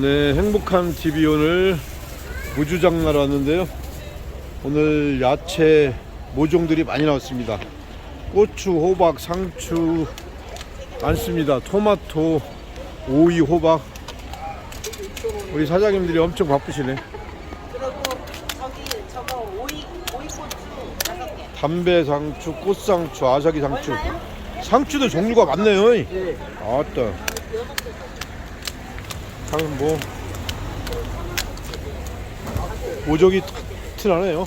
네, 행복한 TV 오늘 무주장 나러 왔는데요. 오늘 야채 모종들이 많이 나왔습니다. 고추, 호박, 상추 많습니다. 토마토, 오이, 호박. 우리 사장님들이 엄청 바쁘시네. 그리고 저기 저거 오이 오이 고추 다섯 개. 담배 상추, 꽃상추, 아삭이 상추. 얼마요? 상추도 종류가 많네요. 네. 아따. 상 뭐. 모종이 튼튼하네요.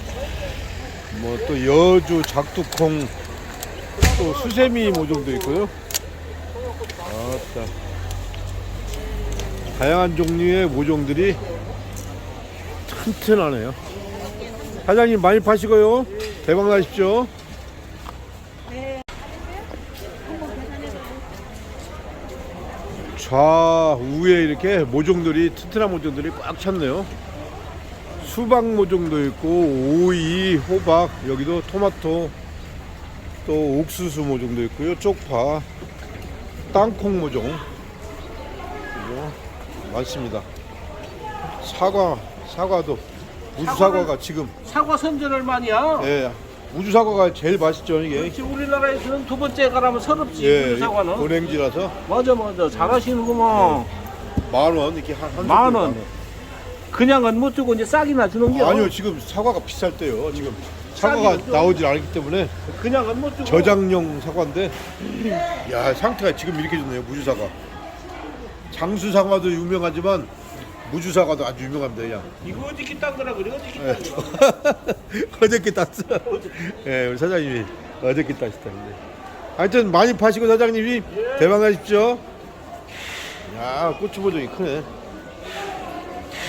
뭐 또 여주, 작두콩, 또 수세미 모종도 있고요. 아따. 다양한 종류의 모종들이 튼튼하네요. 사장님 많이 파시고요. 대박 나십시오. 좌우에 이렇게 모종들이 튼튼한 모종들이 꽉 찼네요. 수박 모종도 있고 오이, 호박, 여기도 토마토, 또 옥수수 모종도 있고요. 쪽파, 땅콩 모종 그리고 많습니다. 사과, 사과도 우주 사과가 지금 사과 선전 얼마냐? 예, 우주 사과가 제일 맛있죠 이게. 그렇지 우리나라에서는 두 번째 가라면 서럽지 예, 우리 사과는. 고랭지라서. 맞아 맞아. 잘하시는구먼. 만원 이렇게 한, 한만 원. 그냥은 못 주고 이제 싸기나 주는 게 아니요 지금 사과가 비쌀 때요. 지금 사과가 싸게 나오질 않기 때문에 그냥은 못 주고. 저장용 사과인데 야 상태가 지금 이렇게 좋네요 무주 사과. 장수 사과도 유명하지만 무주 사과도 아주 유명합니다 그냥 이거 어저께 딴 거라 그래 어저께 예. 딴 거. 어저께 땄어 예 우리 사장님이 어저께 따셨다는데. 하여튼 많이 파시고 사장님이 대박 나십시오. 야 고추 보정이 크네.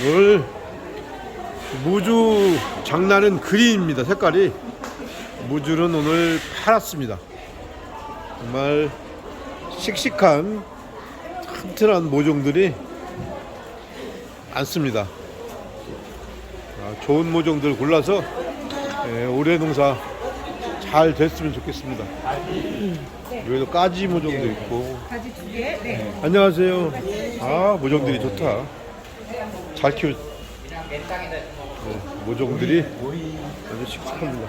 오늘 무주 장난은 그린입니다 색깔이. 무주는 오늘 파랗습니다. 정말 씩씩한 튼튼한 모종들이 많습니다 아, 좋은 모종들 골라서 예, 올해 농사 잘 됐으면 좋겠습니다. 여기도 까지 모종도 있고. 가지 두 개. 네. 안녕하세요. 아 모종들이 좋다. 잘 키우. 네, 모종들이 아주 씩씩합니다.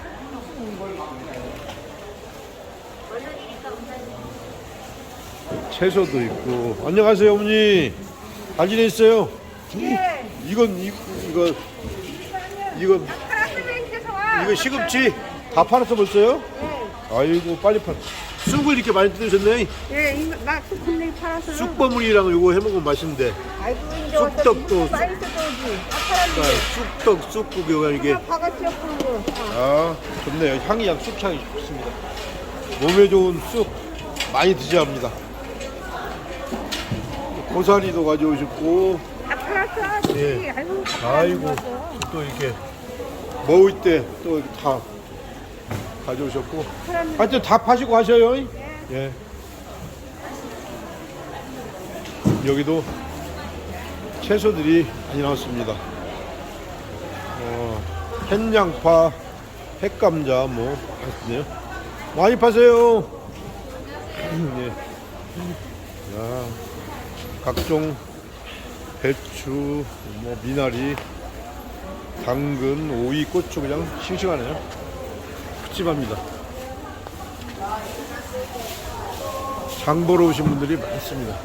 채소도 있고. 안녕하세요 어머니. 잘 지내셨어요? 네. 이건 이, 이거 이거 이거 시금치 다 팔았어 벌써요? 네. 아이고 빨리 팔. 쑥을 이렇게 많이 뜯으셨네. 예, 이거 막 쑥분리 팔아서. 쑥버무리랑 이거 해 먹으면 맛있는데. 아이고 이제 쑥떡도 어떤 많이 써오지. 그러니까 쑥떡 쑥국 이거 이게 바가지 엎은 거. 아 좋네요. 향이 양 쑥향이 좋습니다. 몸에 좋은 쑥 많이 드셔야 합니다. 고사리도 가져오셨고 다 팔았어. 예. 아이고. 아이고 또 이렇게 먹을 때 또 다 가져오셨고 하여튼 다 파시고 하셔요 예 여기도 채소들이 많이 나왔습니다 어, 햇양파 햇감자 뭐 맛있네요 많이 파세요 예. 야, 각종 배추 뭐 미나리 당근, 오이, 고추 그냥 싱싱하네요. 푸짐합니다. 장 보러 오신 분들이 많습니다.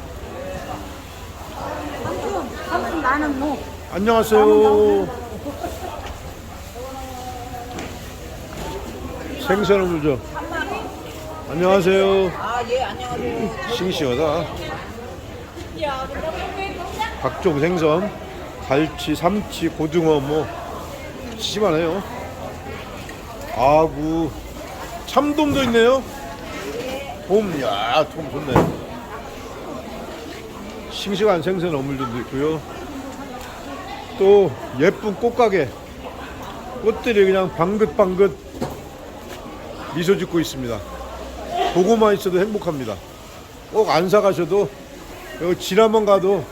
나는 뭐. 안녕하세요. 생선어물죠. 안녕하세요. 아, 예, 안녕하세요. 싱싱하다. 각종 생선, 갈치, 삼치, 고등어 뭐 푸짐하네요. 아구, 참돔도 있네요. 돔, 야, 돔 좋네. 싱싱한 생선 어물들도 있고요. 또 예쁜 꽃가게, 꽃들이 그냥 방긋방긋 미소 짓고 있습니다. 보고만 있어도 행복합니다. 꼭 안 사가셔도 지나만 가도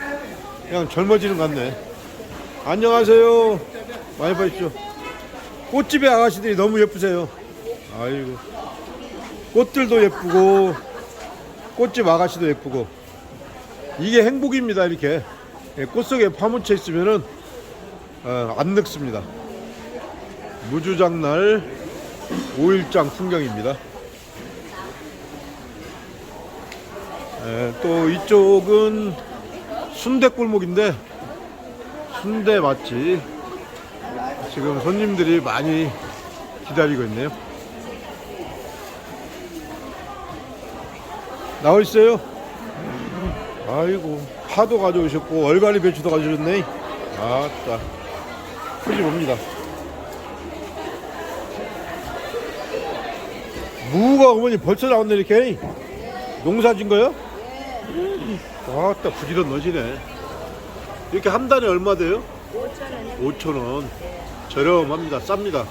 그냥 젊어지는 것 같네. 안녕하세요. 많이 봐주십시오. 꽃집의 아가씨들이 너무 예쁘세요. 아이고. 꽃들도 예쁘고, 꽃집 아가씨도 예쁘고. 이게 행복입니다, 이렇게. 예, 꽃 속에 파묻혀 있으면은 어, 안 늙습니다. 무주장날 5일장 풍경입니다. 예, 또 이쪽은 순대 골목인데 순대 맛집 지금 손님들이 많이 기다리고 있네요. 나와 있어요. 아이고 파도 가져오셨고 얼갈이 배추도 가져오셨네. 아따 크지 봅니다. 무가 어머니 벌써 나왔네 이렇게 농사 진 거요? 아따 부지런 넣으시네. 이렇게 한 달에 얼마 돼요? 5천 원. 저렴합니다. 쌉니다.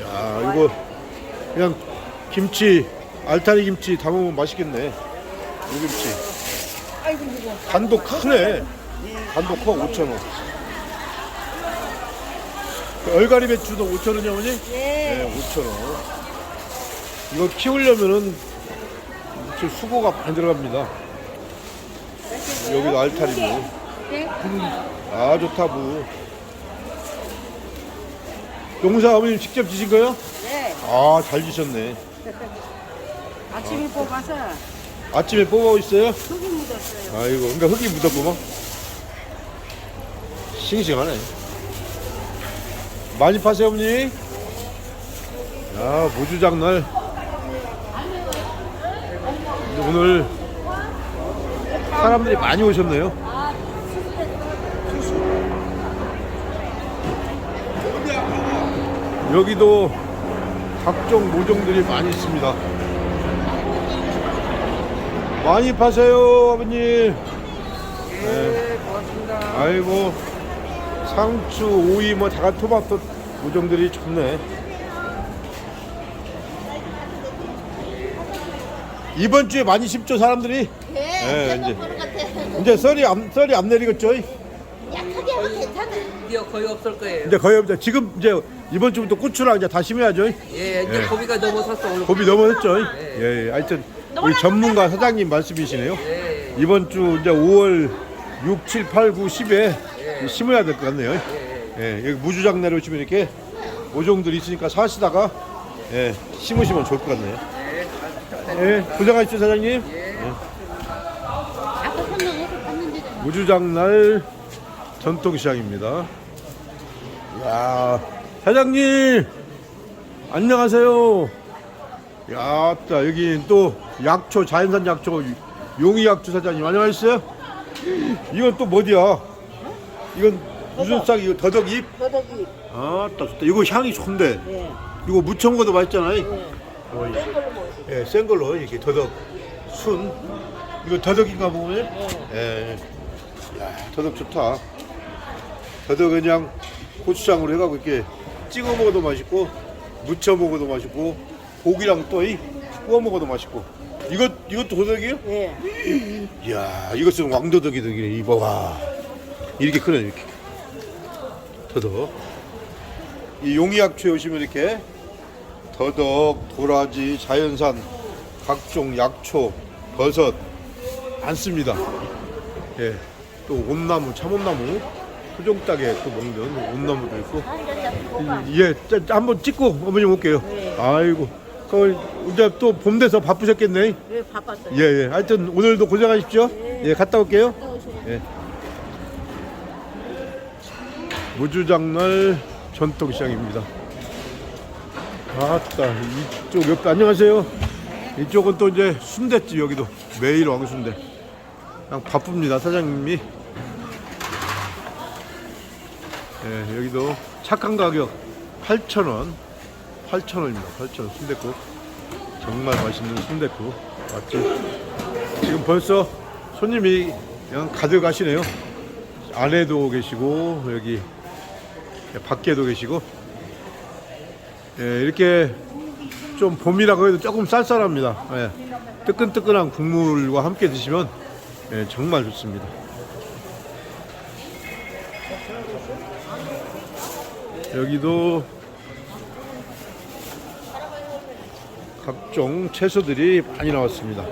야 이거 그냥 김치 알타리 김치 담으면 맛있겠네. 이 김치. 간도 크네. 간도 커 5천 원. 얼갈이 배추도 5천 원이 어머니? 네, 5천 원. 이거 키우려면은 저 수고가 많이 들어갑니다. 여기도 알타리고. 아 좋다 무. 농사 어머님 직접 지신 거요? 네. 아 잘 지셨네. 아침에 뽑아서 아침에 뽑아 있어요? 흙이 묻었어요. 아이고 그러니까 흙이 묻었구만. 싱싱하네. 많이 파세요 어머니. 야 모주장 날. 오늘 사람들이 많이 오셨네요. 여기도 각종 모종들이 많이 있습니다. 많이 파세요, 아버님. 네, 고맙습니다. 아이고, 상추, 오이, 뭐, 다간 토마토 모종들이 좋네. 이번 주에 많이 심죠, 사람들이? 네, 네, 이제. 보는 것 같아. 이제 썰이 안, 썰이 안 내리겠죠? 약하게 하면 괜찮아. 이제 거의 없을 거예요. 이제 거의 없죠. 지금 이제 이번 주부터 고추랑 이제 다 심어야죠. 예, 이제 예. 고비가 넘어섰어 오늘. 고비 넘어섰죠. 예, 예. 하여튼 우리 전문가 사장님 말씀이시네요. 예, 이번 주 이제 5월 6, 7, 8, 9, 10에 심어야 될 것 같네요. 예, 여기 무주장 내려오시면 이렇게 모종들이 있으니까 사시다가 예, 심으시면 좋을 것 같네요. 예, 고생하십시오 사장님. 아까 설명해서 봤는데 무주장날 전통시장입니다. 야 사장님 안녕하세요. 야, 따 여기 또 약초 자연산 약초 용이 약초 사장님 안녕하셨어요? 이건 또 뭐디야? 이건 무슨 싹 이거 더덕잎? 더덕이. 아, 따 좋다. 이거 향이 좋은데. 예. 이거 무쳐 먹어도 맛있잖아요. 예. 어, 걸로 먹어요. 예, 센 걸로 이렇게 더덕 순 이거 더덕인가 보면 예. 야, 더덕 좋다. 더덕 그냥 고추장으로 해가고 이렇게 찍어 먹어도 맛있고 무쳐 먹어도 맛있고 고기랑 또이 구워 먹어도 맛있고 이것 이것도 더덕이에요? 예. 이야 이것은 왕더덕이덕이네 이거 와 이렇게 크네 이렇게 더덕 이 용이약초에 오시면 이렇게 더덕, 도라지, 자연산 각종 약초, 버섯 많습니다. 예, 또 온나무, 참온나무, 토종닭에 또 먹는 온나무도 있고. 예, 자, 자, 한번 찍고 어머님 올게요. 아이고, 그 이제 또 봄 돼서 바쁘셨겠네. 왜 바빴어요? 예, 예. 하여튼 오늘도 고생하십시오. 예, 갔다 올게요. 예. 무주장날 전통시장입니다. 아따, 이쪽 옆에 안녕하세요. 이쪽은 또 이제 순대집 여기도 매일 왕순대. 그냥 바쁩니다 사장님이. 예, 여기도 착한 가격 8,000원. 8,000원입니다. 8,000원 순대국. 정말 맛있는 순대국 맛집. 지금 벌써 손님이 그냥 가득하시네요. 안에도 계시고 여기 밖에도 계시고 예, 이렇게 좀 봄이라고 해도 조금 쌀쌀합니다. 예, 뜨끈뜨끈한 국물과 함께 드시면 예, 정말 좋습니다. 여기도 각종 채소들이 많이 나왔습니다.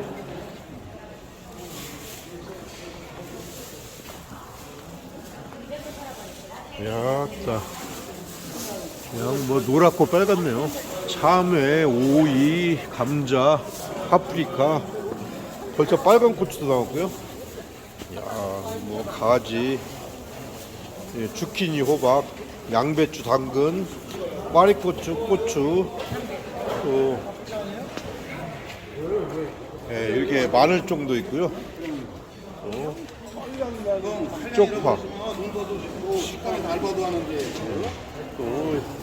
야따 그냥 뭐 노랗고 빨갛네요. 참외, 오이, 감자, 파프리카. 벌써 빨간 고추도 나왔고요. 야 뭐 가지. 예, 주키니, 호박, 양배추, 당근, 파리고추, 고추. 또 예, 이렇게 마늘종도 있고요. 또 쪽파. 또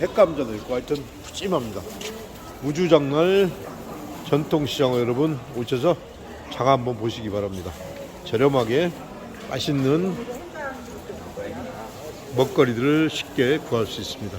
핵감자도 있고 하여튼 푸짐합니다. 우주장날 전통시장 여러분 오셔서 장 한번 보시기 바랍니다. 저렴하게 맛있는 먹거리들을 쉽게 구할 수 있습니다.